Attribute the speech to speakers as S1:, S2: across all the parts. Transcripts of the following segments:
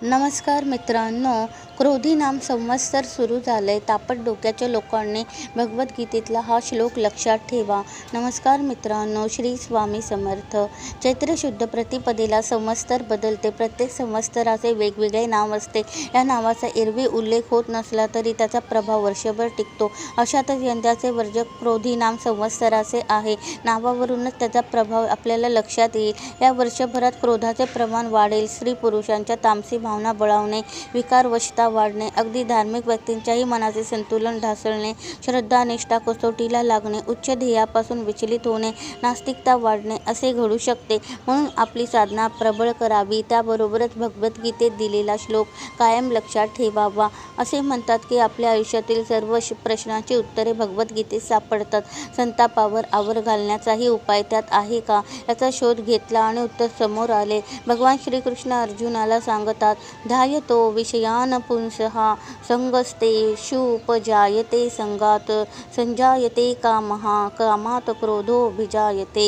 S1: नमस्कार मित्रांनो क्रोधी नाम संवत्सर सुरू झालंय. तापट डोक्याच्या लोकांनी भगवद्गीतेतला हा श्लोक लक्षात ठेवा. नमस्कार मित्रांनो श्री स्वामी समर्थ. चैत्र शुद्ध प्रतिपदेला संवत्सर बदलते. प्रत्येक संवत्सराचे वेगवेगळे नाव असते. या नावाचा एरवी उल्लेख होत नसला तरी त्याचा प्रभाव वर्षभर टिकतो. अशातच यंदाचे वर्ज क्रोधी नाम संवत्सराचे आहे. नावावरूनच त्याचा प्रभाव आपल्याला लक्षात येईल. या वर्षभरात क्रोधाचे प्रमाण वाढेल. स्त्री पुरुषांच्या तामसी भावना बळावणे विकारवशता वाढणे अगदी धार्मिक व्यक्तींच्याही मनाचे संतुलन ढासळणे श्रद्धा निष्ठा कसोटीला लागणे उच्च ध्येयापासून विचलित होणे नास्तिकता वाढणे असे घडू शकते. म्हणून आपली साधना प्रबळ करावी त्याबरोबरच भगवद्गीतेत दिलेला श्लोक कायम लक्षात ठेवावा. असे म्हणतात की आपल्या आयुष्यातील सर्व श- प्रश्नांची उत्तरे भगवद्गीतेत सापडतात. संतापावर आवर घालण्याचाही उपाय त्यात आहे का? याचा शोध घेतला आणि उत्तर समोर आले. भगवान श्रीकृष्ण अर्जुनाला सांगतात ध्यायतो विषयान पुंसः संगस्तेषुपजायते संगात संजायते कामः कामात क्रोधोभिजायते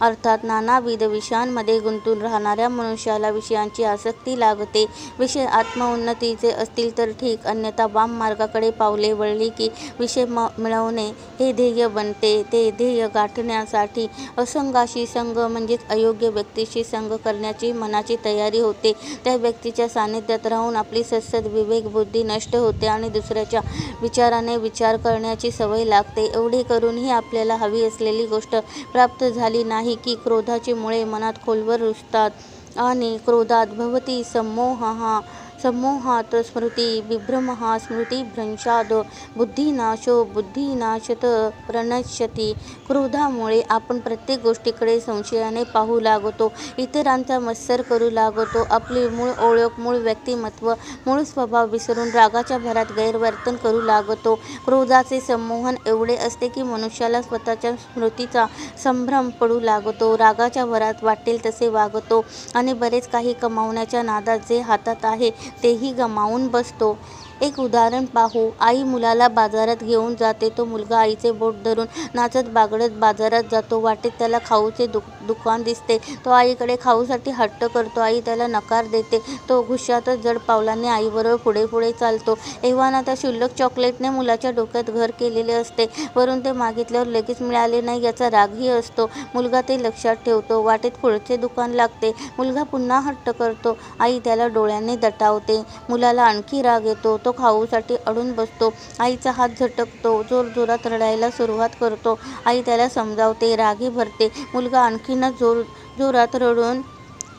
S1: अर्थात नानाविध विषयांमध्ये गुंतून राहणाऱ्या मनुष्याला विषयांची आसक्ती लागते. विषय आत्मोन्नतीचे असतील तर ठीक अन्यथा वाम मार्गाकडे पावले वळली की विषय म मिळवणे हे ध्येय बनते. ते ध्येय गाठण्यासाठी असंगाशी संग म्हणजेच अयोग्य व्यक्तीशी संग करण्याची मनाची तयारी होते. त्या व्यक्तीच्या सानिध्यात राहून आपली सत्सद विवेकबुद्धी नष्ट होते आणि दुसऱ्याच्या विचाराने विचार करण्याची सवय लागते. एवढे करूनही आपल्याला हवी असलेली गोष्ट प्राप्त झाली नाही की क्रोधाची मुळे मनात खोलवर रुजतात आणि क्रोधात भवती सम्मोहः समोहात स्मृती विभ्रमः स्मृतिभ्रंशाद बुद्धिनाशो बुद्धिनाशत प्रणश्यती। क्रोधामुळे आपण प्रत्येक गोष्टीकडे संशयाने पाहू लागतो इतरांचा मत्सर करू लागतो आपली मूळ ओळख मूळ व्यक्तिमत्व मूळ स्वभाव विसरून रागाच्या भरात गैरवर्तन करू लागतो. क्रोधाचे संमोहन एवढे असते की मनुष्याला स्वतःच्या स्मृतीचा संभ्रम पडू लागतो रागाच्या भरात वाटेल तसे वागतो आणि बरेच काही कमावण्याच्या नादात जे हातात आहे तेही गमावून बसतो. एक उदाहरण पाहू. आई मुलाला बाजारात घेऊन जाते. तो मुलगा आईचे बोट धरून नाचत बागडत बाजारात जातो. वाटेत त्याला खाऊचे दुक दुकान दिसते. तो आईकडे खाऊसाठी हट्ट करतो. आई त्याला नकार देते. तो घुशातच जड पावलाने आईबरोबर पुढे पुढे चालतो. एव्हाना त्या क्षुल्लक चॉकलेटने मुलाच्या डोक्यात घर केलेले असते. वरून ते मागितल्यावर लगेच मिळाले नाही याचा रागही असतो. मुलगा ते लक्षात ठेवतो. वाटेत पुढचे दुकान लागते. मुलगा पुन्हा हट्ट करतो. आई त्याला डोळ्यांनी दटावते मुलाला आणखी राग येतो. तो खाऊसाठी अडून बसतो. आईचा हात झटकतो. जोर जोरात रडायला सुरुवात करतो. आई त्याला समजावते. रागी भरते. मुलगा आणखीनच जोर जोरात रडून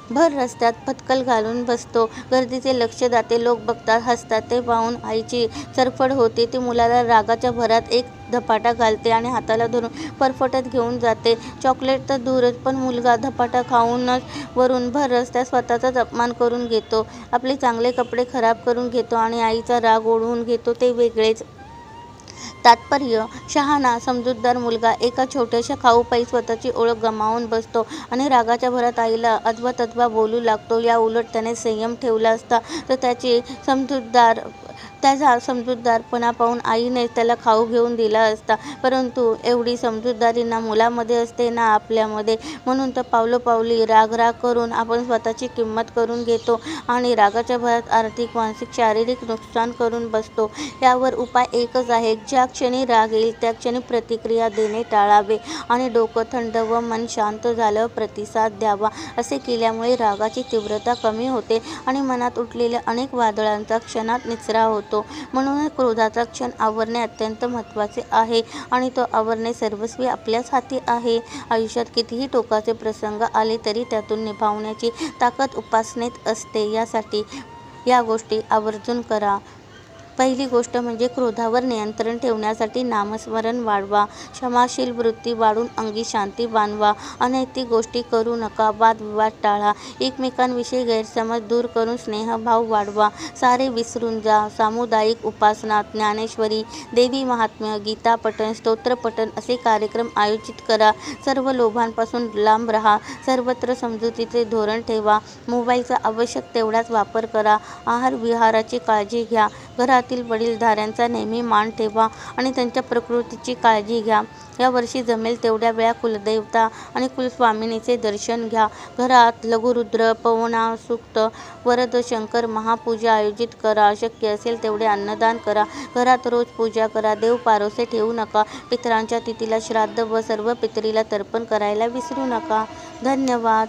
S1: भर रस्त्यात पत्कल घालून बसतो. गर्दीचे लक्ष जाते लोक बघतात हसतात. ते पाहून आईची चरफड होते. ती मुलाला रागाच्या भरात एक धपाटा घालते आणि हाताला धरून परफटत घेऊन जाते. चॉकलेट तर दूरच पण मुलगा धपाटा खाऊनच वरून भर रस्त्यात स्वतःचाच अपमान करून घेतो. आपले चांगले कपडे खराब करून घेतो आणि आईचा राग ओढवून घेतो. ते वेगळेच तात्पर्य शहाणा समजूतदार मुलगा एका छोट्याशा खाऊपायी स्वतःची ओळख गमावून बसतो आणि रागाच्या भरात आईला अथवा तथवा बोलू लागतो. या उलट त्याने संयम ठेवला असता तर त्याची समजूतदार त्याचा समजूतदारपणा पाहून आईने त्याला खाऊ घेऊन दिला असता. परंतु एवढी समजूतदारी ना मुलामध्ये असते ना आपल्यामध्ये. म्हणून तर पावलोपावली राग राग करून आपण स्वतःची किंमत करून घेतो आणि रागाच्या भरात आर्थिक मानसिक शारीरिक नुकसान करून बसतो. यावर उपाय एकच आहे. ज्या क्षणी राग येईल त्या क्षणी प्रतिक्रिया देणे टाळावे आणि डोकं थंड व मन शांत झाल्यावर प्रतिसाद द्यावा. असे केल्यामुळे रागाची तीव्रता कमी होते आणि मनात उठलेल्या अनेक वादळांचा क्षणात निचरा होतो. म्हणूनच क्रोधाचा क्षण आवरणे अत्यंत महत्त्वाचे आहे आणि तो आवरणे सर्वस्वी आपल्याच हाती आहे. आयुष्यात कितीही टोकाचे प्रसंग आले तरी त्यातून निभावण्याची ताकद उपासनेत असते. यासाठी या गोष्टी आवर्जून करा. पहिली गोष्ट म्हणजे क्रोधावर नियंत्रण ठेवण्यासाठी नामस्मरण वाढवा क्षमाशील वृत्ती वाढून अंगी शांती बांधवा अनैतिक गोष्टी करू नका वादविवाद टाळा एकमेकांविषयी गैरसमज दूर करून स्नेहभाव वाढवा सारे विसरून जा सामुदायिक उपासना ज्ञानेश्वरी देवी महात्म्य गीता पठण स्तोत्रपठण असे कार्यक्रम आयोजित करा सर्व लोभांपासून लांब राहा सर्वत्र समजुतीचे धोरण ठेवा मोबाईलचा आवश्यक तेवढाच वापर करा आहार विहाराची काळजी घ्या घरातील वडीलधाऱ्यांचा नेहमी मान ठेवा आणि त्यांच्या प्रकृतीची काळजी घ्या. यावर्षी जमेल तेवढ्या वेळा कुलदेवता आणि कुलस्वामिनीचे दर्शन घ्या. घरात लघुरुद्र पवनासूक्त वरद शंकर महापूजा आयोजित करा. शक्य असेल तेवढे अन्नदान करा. घरात रोज पूजा करा. देव पारोसे ठेवू नका. पितरांच्या तिथीला श्राद्ध व सर्व पितरीला तर्पण करायला विसरू नका. धन्यवाद.